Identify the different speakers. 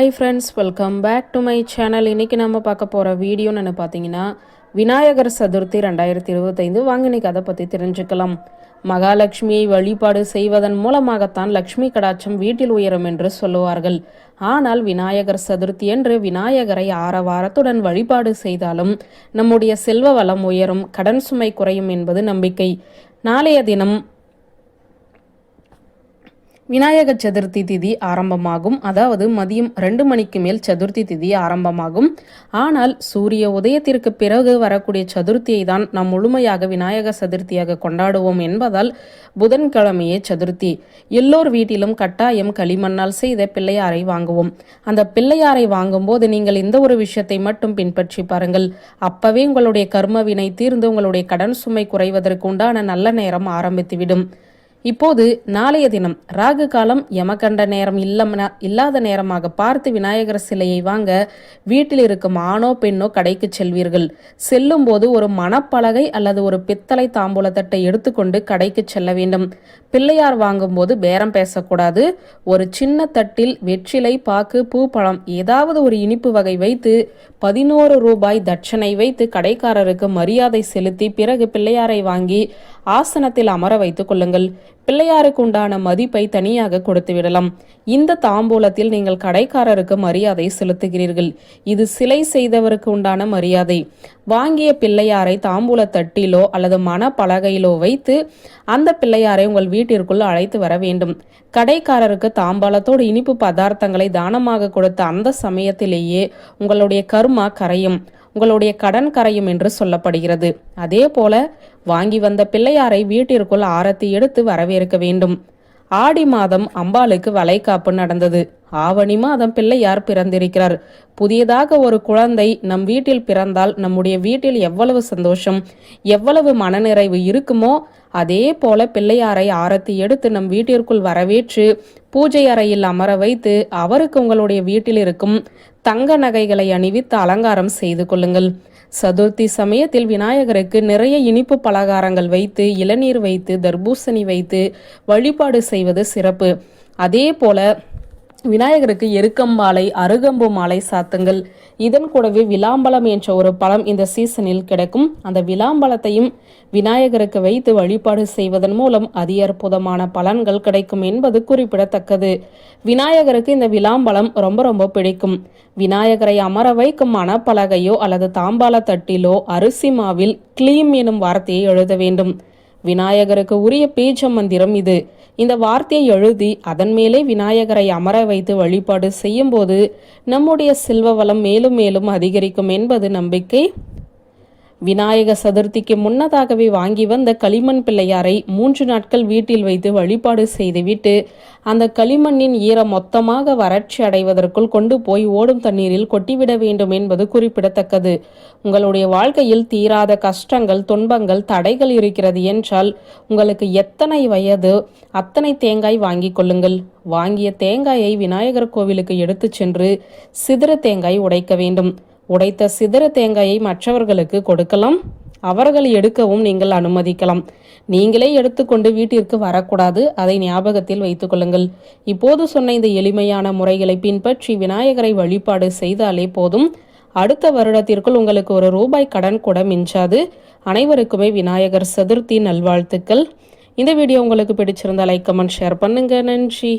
Speaker 1: Hi friends welcome back to my channel இன்றைக்கி நம்ம பார்க்க போகிற வீடியோன்னு பார்த்தீங்கன்னா விநாயகர் சதுர்த்தி ரெண்டாயிரத்தி இருபத்தைந்து வாங்க இன்னைக்கு அதை பற்றி தெரிஞ்சுக்கலாம். மகாலட்சுமியை வழிபாடு செய்வதன் மூலமாகத்தான் லக்ஷ்மி கடாட்சம் வீட்டில் உயரும் என்று சொல்லுவார்கள். ஆனால் விநாயகர் சதுர்த்தி என்று விநாயகரை ஆரவாரத்துடன் வழிபாடு செய்தாலும் நம்முடைய செல்வ வளம் உயரும் கடன் சுமை குறையும் என்பது நம்பிக்கை. நாளைய தினம் விநாயக சதுர்த்தி திதி ஆரம்பமாகும். அதாவது மதியம் ரெண்டு மணிக்கு மேல் சதுர்த்தி திதி ஆரம்பமாகும். ஆனால் சூரிய உதயத்திற்கு பிறகு வரக்கூடிய சதுர்த்தியை தான் நாம் முழுமையாக விநாயக சதுர்த்தியாக கொண்டாடுவோம் என்பதால் புதன்கிழமையே சதுர்த்தி. எல்லோர் வீட்டிலும் கட்டாயம் களிமண்ணால் செய்த பிள்ளையாரை வாங்குவோம். அந்த பிள்ளையாரை வாங்கும்போது நீங்கள் இந்த ஒரு விஷயத்தை மட்டும் பின்பற்றி பாருங்கள். அப்பவே உங்களுடைய கர்ம வினை தீர்ந்து உங்களுடைய கடன் சுமை குறைவதற்கு உண்டான நல்ல நேரம் ஆரம்பித்துவிடும். இப்போது நாளைய தினம் ராகு காலம் யமகண்ட நேரம் இல்லம் இல்லாத நேரமாக பார்த்து விநாயகர் சிலையை வாங்க வீட்டில் இருக்கும் ஆணோ பெண்ணோ கடைக்கு செல்வீர்கள். செல்லும் போது ஒரு மணப்பலகை அல்லது ஒரு பித்தளை தாம்பூலத்தட்டை எடுத்துக்கொண்டு கடைக்கு செல்ல வேண்டும். பிள்ளையார் வாங்கும்போது பேரம் பேசக்கூடாது. ஒரு சின்ன தட்டில் வெற்றிலை பாக்கு பூ பழம் ஏதாவது ஒரு இனிப்பு வகை வைத்து பதினோரு ரூபாய் தட்சணை வைத்து கடைக்காரருக்கு மரியாதை செலுத்தி பிறகு பிள்ளையாரை வாங்கி ஆசனத்தில் அமர வைத்துக் கொள்ளுங்கள். பிள்ளையாருக்கு உண்டான மதிப்பை தனியாக கொடுத்து விடலாம். இந்த தாம்பூலத்தில் நீங்கள் கடைக்காரருக்கு மரியாதை செலுத்துகிறீர்கள். இது சிலை செய்தவருக்கு உண்டான மரியாதை. வாங்கிய பிள்ளையாரை தாம்பூல தட்டிலோ அல்லது மன பலகையிலோ வைத்து அந்த பிள்ளையாரை உங்கள் வீட்டிற்குள் அழைத்து வர வேண்டும். கடைக்காரருக்கு தாம்பாளத்தோடு இனிப்பு பதார்த்தங்களை தானமாக கொடுத்த அந்த சமயத்திலேயே உங்களுடைய கர்மா கரையும். உங்களுடைய கடன் கரையும் என்று சொல்லப்படுகிறது. அதே போல வாங்கி வந்த பிள்ளையாரை வீட்டிற்குள் ஆரத்தி எடுத்து வரவேற்க வேண்டும். ஆடி மாதம் அம்பாளுக்கு வளைகாப்பு நடந்தது. ஆவணி மாதம் பிள்ளையார் பிறந்திருக்கிறார்? புதியதாக ஒரு குழந்தை நம் வீட்டில் பிறந்தால் நம்முடைய வீட்டில் எவ்வளவு சந்தோஷம் எவ்வளவு மனநிறைவு இருக்குமோ அதே போல பிள்ளையாரை ஆரத்தி எடுத்து நம் வீட்டிற்குள் வரவேற்று பூஜை அறையில் அமர வைத்து அவருக்கு உங்களுடைய வீட்டில் இருக்கும் தங்க நகைகளை அணிவித்து அலங்காரம் செய்து கொள்ளுங்கள். சதுர்த்தி சமயத்தில் விநாயகருக்கு நிறைய இனிப்பு பலகாரங்கள் வைத்து இளநீர் வைத்து தர்பூசணி வைத்து வழிபாடு செய்வது சிறப்பு. அதே போல விநாயகருக்கு எருக்கம் மாலை அருகம்பு மாலை சாத்துங்கள். இதன் கூடவே விளாம்பலம் என்ற ஒரு பழம் இந்த சீசனில் கிடைக்கும். அந்த விளாம்பழத்தையும் விநாயகருக்கு வைத்து வழிபாடு செய்வதன் மூலம் அதி அற்புதமான பலன்கள் கிடைக்கும் என்பது குறிப்பிடத்தக்கது. விநாயகருக்கு இந்த விளாம்பலம் ரொம்ப ரொம்ப பிடிக்கும். விநாயகரை அமர வைக்கும் மணப்பலகையோ அல்லது தாம்பாள தட்டிலோ அரிசி மாவில் கிளீம் எனும் வார்த்தையை எழுத வேண்டும். விநாயகருக்கு உரிய பேச்ச மந்திரம் இது. இந்த வார்த்தையை எழுதி அதன் மேலே விநாயகரை அமர வைத்து வழிபாடு செய்யும்போது நம்முடைய செல்வ வளம் மேலும் மேலும் அதிகரிக்கும் என்பது நம்பிக்கை. விநாயக சதுர்த்திக்கு முன்னதாகவே வாங்கி வந்த களிமண் பிள்ளையாரை மூன்று நாட்கள் வீட்டில் வைத்து வழிபாடு செய்துவிட்டு அந்த களிமண்ணின் ஈரம் மொத்தமாக வறட்சி அடைவதற்குள் கொண்டு போய் ஓடும் தண்ணீரில் கொட்டிவிட வேண்டும் என்பது குறிப்பிடத்தக்கது. உங்களுடைய வாழ்க்கையில் தீராத கஷ்டங்கள் துன்பங்கள் தடைகள் இருக்கிறது என்றால் உங்களுக்கு எத்தனை வயது அத்தனை தேங்காய் வாங்கிக் கொள்ளுங்கள். வாங்கிய தேங்காயை விநாயகர் கோவிலுக்கு எடுத்துச் சென்று சிதற தேங்காய் உடைக்க வேண்டும். உடைத்த சிதற தேங்காயை மற்றவர்களுக்கு கொடுக்கலாம். அவர்கள் எடுக்கவும் நீங்கள் அனுமதிக்கலாம். நீங்களே எடுத்துக்கொண்டு வீட்டிற்கு வரக்கூடாது. அதை ஞாபகத்தில் வைத்துக் கொள்ளுங்கள். இப்போது சொன்ன இந்த எளிமையான முறைகளை பின்பற்றி விநாயகரை வழிபாடு செய்தாலே போதும். அடுத்த வருடத்திற்குள் உங்களுக்கு ஒரு ரூபாய் கடன் கூட மிஞ்சாது. அனைவருக்குமே விநாயகர் சதுர்த்தி நல்வாழ்த்துக்கள். இந்த வீடியோ உங்களுக்கு பிடிச்சிருந்தா லைக் கமெண்ட் ஷேர் பண்ணுங்க. நன்றி.